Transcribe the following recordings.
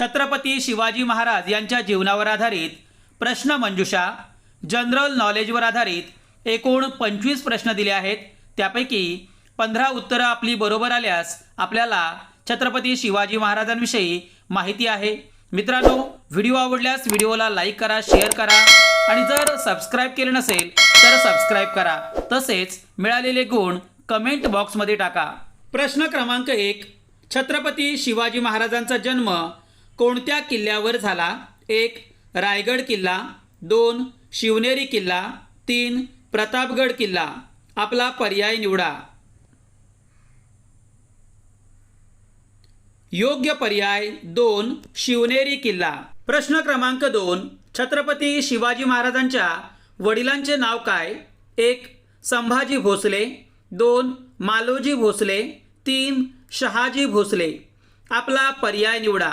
छत्रपती शिवाजी महाराज यांच्या जीवनावर आधारित प्रश्न मंजुषा जनरल नॉलेजवर आधारित एकूण पंचवीस प्रश्न दिले आहेत. त्यापैकी पंधरा उत्तरं आपली बरोबर आल्यास आपल्याला छत्रपती शिवाजी महाराजांविषयी माहिती आहे. मित्रांनो व्हिडिओ आवडल्यास व्हिडिओला लाईक करा शेअर करा आणि जर सबस्क्राईब केले नसेल तर सबस्क्राईब करा. तसेच मिळालेले गुण कमेंट बॉक्समध्ये टाका. प्रश्न क्रमांक एक छत्रपती शिवाजी महाराजांचा जन्म कोणत्या किल्ल्यावर झाला? एक रायगड किल्ला दोन शिवनेरी किल्ला तीन प्रतापगड किल्ला. आपला पर्याय निवडा. योग्य पर्याय दोन शिवनेरी किल्ला. प्रश्न क्रमांक दोन छत्रपती शिवाजी महाराजांच्या वडिलांचे नाव काय? एक संभाजी भोसले. दोन मालोजी भोसले. तीन शहाजी भोसले. आपला पर्याय निवडा.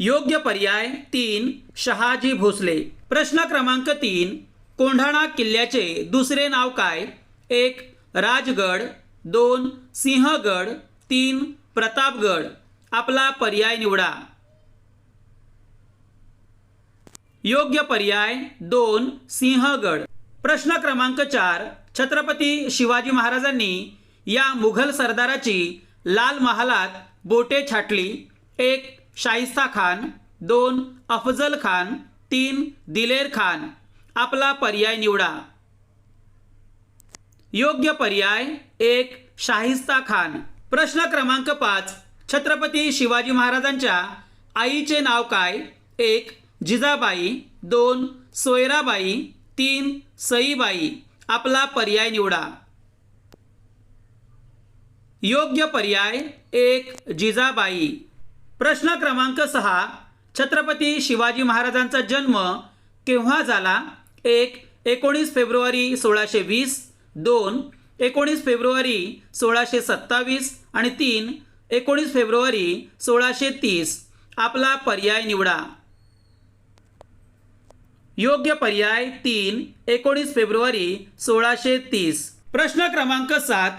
योग्य पर्याय तीन शहाजी भोसले. प्रश्न क्रमांक तीन कोंढाणा किल्ल्याचे दुसरे नाव काय? एक राजगड दोन सिंहगड तीन प्रतापगड. आपला पर्याय निवडा. योग्य पर्याय दोन सिंहगड. प्रश्न क्रमांक चार छत्रपती शिवाजी महाराजांनी या मुघल सरदाराची लाल महालात बोटे छाटली. एक शाहिस्ता खान दोन अफजल खान तीन दिलेर खान. आपला पर्याय निवडा. योग्य पर्याय एक शाहिस्ता खान. प्रश्न क्रमांक पाच. छत्रपती शिवाजी महाराजांच्या आईचे नाव काय? एक जिजाबाई. दोन सोयराबाई. तीन सईबाई. आपला पर्याय निवडा. योग्य पर्याय एक जिजाबाई. प्रश्न क्रमांक सहा. छत्रपती शिवाजी महाराजांचा जन्म केव्हा झाला? एक एकोणीस फेब्रुवारी सोळाशे वीस. दोन एकोणीस फेब्रुवारी सोळाशे सत्तावीस. आणि तीन एकोणीस फेब्रुवारी सोळाशे तीस. आपला पर्याय निवडा. योग्य पर्याय तीन एकोणीस फेब्रुवारी सोळाशे तीस. प्रश्न क्रमांक सात.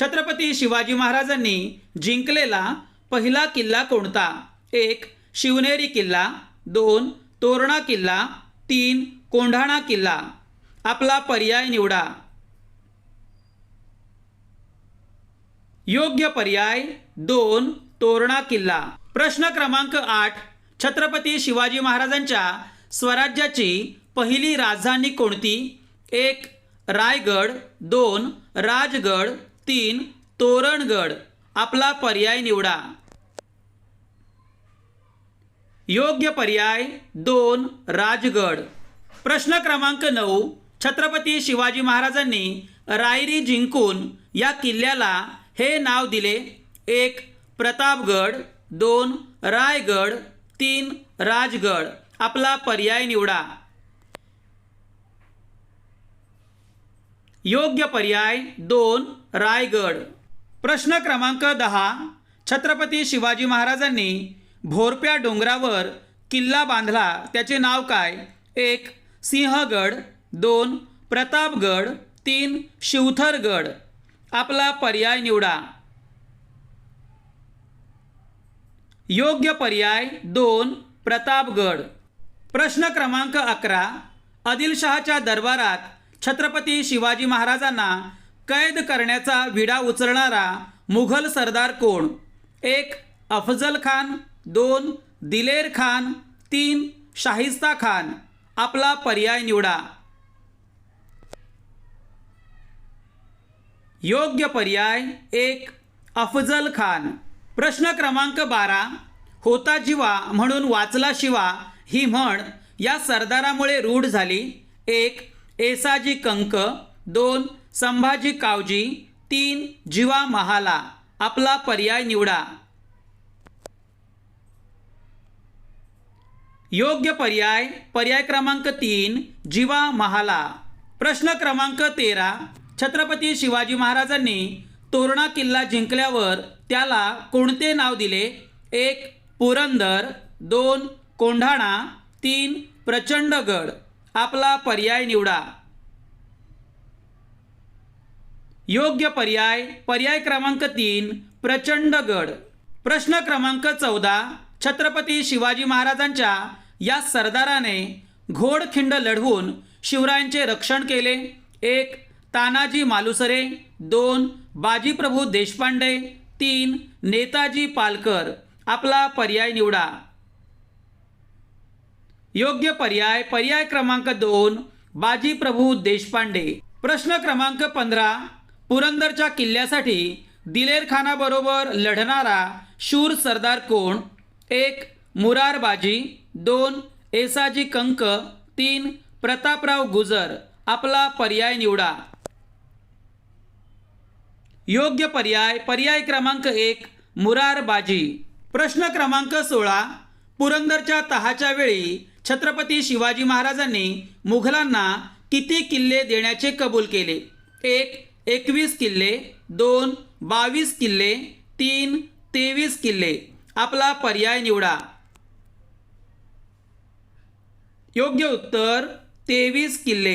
छत्रपती शिवाजी महाराजांनी जिंकलेला पहिला किल्ला कोणता? एक शिवनेरी किल्ला दोन तोरणा किल्ला तीन कोंढाणा किल्ला. आपला पर्याय निवडा. योग्य पर्याय दोन तोरणा किल्ला. प्रश्न क्रमांक आठ छत्रपती शिवाजी महाराजांच्या स्वराज्याची पहिली राजधानी कोणती? एक रायगड दोन राजगड तीन तोरणगड. आपला पर्याय निवडा. योग्य पर्याय दोन राजगड. प्रश्न क्रमांक नऊ छत्रपती शिवाजी महाराजांनी रायरी जिंकून या किल्ल्याला हे नाव दिले. एक प्रतापगड. दोन रायगड. तीन राजगड. आपला पर्याय निवडा. योग्य पर्याय दोन रायगड. प्रश्न क्रमांक दहा छत्रपती शिवाजी महाराजांनी भोरप्या डोंगरावर किल्ला बांधला. त्याचे नाव काय? एक सिंहगड. दोन प्रतापगड. तीन शिवथरगड. आपला पर्याय निवडा. योग्य पर्याय दोन प्रतापगड. प्रश्न क्रमांक अकरा आदिलशहाच्या दरबारात छत्रपती शिवाजी महाराजांना कैद करण्याचा विडा उचलणारा मुघल सरदार कोण? एक अफजल खान. दोन दिलेर खान. तीन शाहिस्ता खान. आपला पर्याय निवडा. योग्य पर्याय एक अफजल खान. प्रश्न क्रमांक बारा होता जीवा म्हणून वाचला शिवा ही म्हण या सरदारामुळे रूढ झाली. एक एसाजी कंक. दोन संभाजी कावजी तीन जीवा महाला आपला पर्याय निवडा. योग्य पर्याय पर्याय क्रमांक तीन जीवा महाला. प्रश्न क्रमांक तेरा छत्रपती शिवाजी महाराजांनी तोरणा किल्ला जिंकल्यावर त्याला कोणते नाव दिले? एक पुरंदर दोन कोंढाणा तीन प्रचंडगड. आपला पर्याय निवडा. योग्य पर्याय पर्याय क्रमांक तीन प्रचंड गड. प्रश्न क्रमांक चौदा छत्रपती शिवाजी महाराजांच्या या सरदाराने घोडखिंड लढवून शिवरायांचे रक्षण केले. एक तानाजी मालुसरे. दोन बाजीप्रभू देशपांडे. तीन नेताजी पालकर. आपला पर्याय निवडा. योग्य पर्याय पर्याय क्रमांक दोन बाजीप्रभू देशपांडे. प्रश्न क्रमांक पंधरा पुरंदरच्या किल्ल्यासाठी दिलेरखानाबरोबर लढणारा शूर सरदार कोण? एक मुरारबाजी. दोन एसाजी कंक. तीन प्रतापराव गुजर. आपला पर्याय निवडा. योग्य पर्याय. पर्याय क्रमांक एक मुरारबाजी. प्रश्न क्रमांक सोळा पुरंदरच्या तहाच्या वेळी छत्रपती शिवाजी महाराजांनी मुघलांना किती किल्ले देण्याचे कबूल केले? एक एकवीस किल्ले दोन बावीस किल्ले तीन तेवीस किल्ले. आपला पर्याय निवडा. योग्य उत्तर तेवीस किल्ले.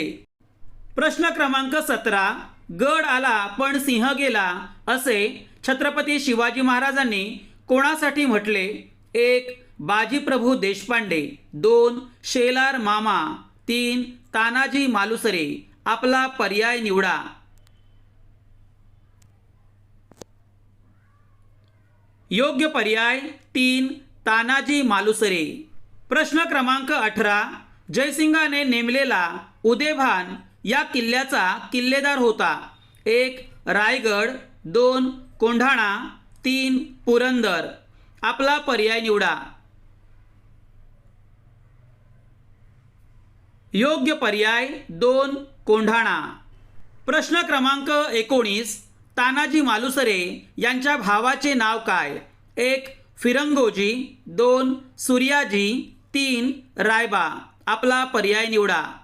प्रश्न क्रमांक सतरा गड आला पण सिंह गेला असे छत्रपती शिवाजी महाराजांनी कोणासाठी म्हटले? एक बाजीप्रभू देशपांडे. दोन शेलार मामा. तीन तानाजी मालुसरे. आपला पर्याय निवडा. योग्य पर्याय तीन तानाजी मालुसरे. प्रश्न क्रमांक अठरा जयसिंगाने नेमलेला उदेभान या किल्ल्याचा किल्लेदार होता. एक रायगड दोन कोंढाणा तीन पुरंदर. आपला पर्याय निवडा. योग्य पर्याय दोन कोंढाणा. प्रश्न क्रमांक एकोणीस तानाजी मालुसरे यांच्या भावाचे नाव काय? एक फिरंगोजी दोन सूर्याजी तीन रायबा. आपला पर्याय निवडा.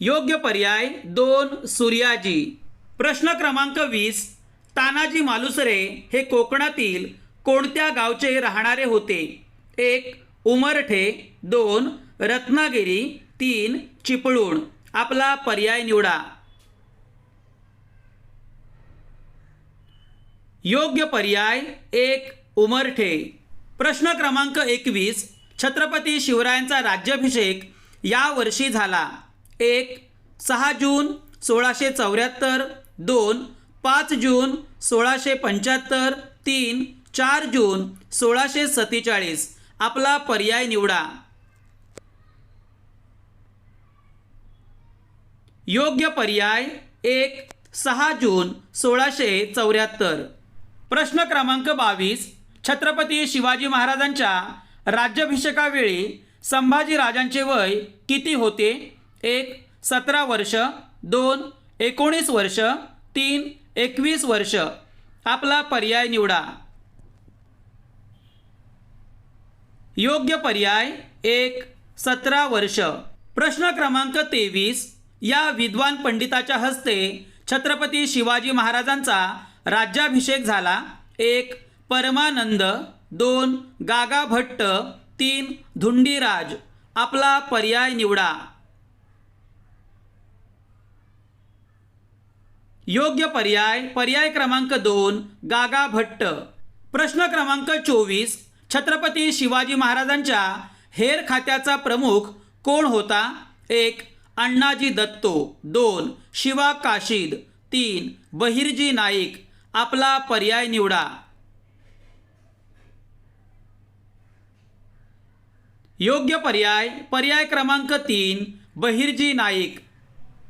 योग्य पर्याय दोन सूर्याजी. प्रश्न क्रमांक वीस तानाजी मालुसरे हे कोकणातील कोणत्या गावचे राहणारे होते? एक उमरठे दोन रत्नागिरी तीन चिपळूण. आपला पर्याय निवडा. योग्य पर्याय एक उमरठे. प्रश्न क्रमांक एकवीस छत्रपती शिवरायांचा राज्याभिषेक या वर्षी झाला. एक सहा जून सोळाशे चौऱ्याहत्तर दोन पाच जून सोळाशे पंच्याहत्तर तीन चार जून सोळाशे सत्तेचाळीस. आपला पर्याय निवडा. योग्य पर्याय एक सहा जून सोळाशे चौऱ्याहत्तर. प्रश्न क्रमांक बावीस छत्रपती शिवाजी महाराजांच्या राज्याभिषेकावेळी संभाजीराजांचे वय किती होते? एक सतरा वर्ष दोन एकोणीस वर्ष तीन एकवीस वर्ष. आपला पर्याय निवडा. योग्य पर्याय एक सतरा वर्ष. प्रश्न क्रमांक तेवीस या विद्वान पंडिताच्या हस्ते छत्रपती शिवाजी महाराजांचा राज्याभिषेक झाला. एक परमानंद. दोन गागा भट्ट. तीन धुंडीराज. आपला पर्याय निवडा. योग्य पर्याय पर्याय क्रमांक दोन गागा भट्ट. प्रश्न क्रमांक चोवीस छत्रपती शिवाजी महाराजांच्या हेर खात्याचा प्रमुख कोण होता? एक अण्णाजी दत्तो दोन. शिवा काशीद तीन. बहिर्जी नाईक आपला पर्याय निवडा. योग्य पर्याय पर्याय क्रमांक तीन बहिर्जी नाईक.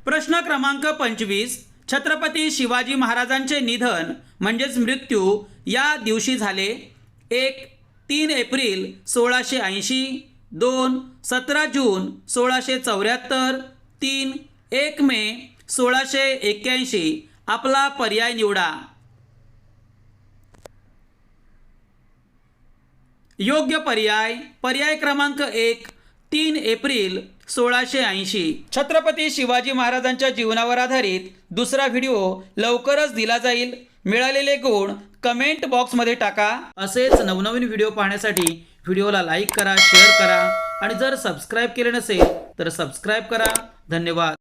प्रश्न क्रमांक पंचवीस छत्रपती शिवाजी महाराजांचे निधन म्हणजेच मृत्यू या दिवशी झाले. एक तीन एप्रिल सोळाशे ऐंशी दोन सतरा जून सोळाशे चौऱ्याहत्तर तीन एक मे सोळाशे एक्क्याऐंशी. आपला पर्याय निवडा. योग्य पर्याय. पर्याय क्रमांक एक तीन एप्रिल सोळाशे ऐंशी. छत्रपती शिवाजी महाराजांच्या जीवनावर आधारित दुसरा व्हिडिओ लवकरच दिला जाईल. मिळालेले गुण कमेंट बॉक्समध्ये टाका. असेच नवनवीन व्हिडिओ पाहण्यासाठी व्हिडिओला लाईक करा शेअर करा आणि जर सबस्क्राईब केले नसेल तर सबस्क्राईब करा. धन्यवाद.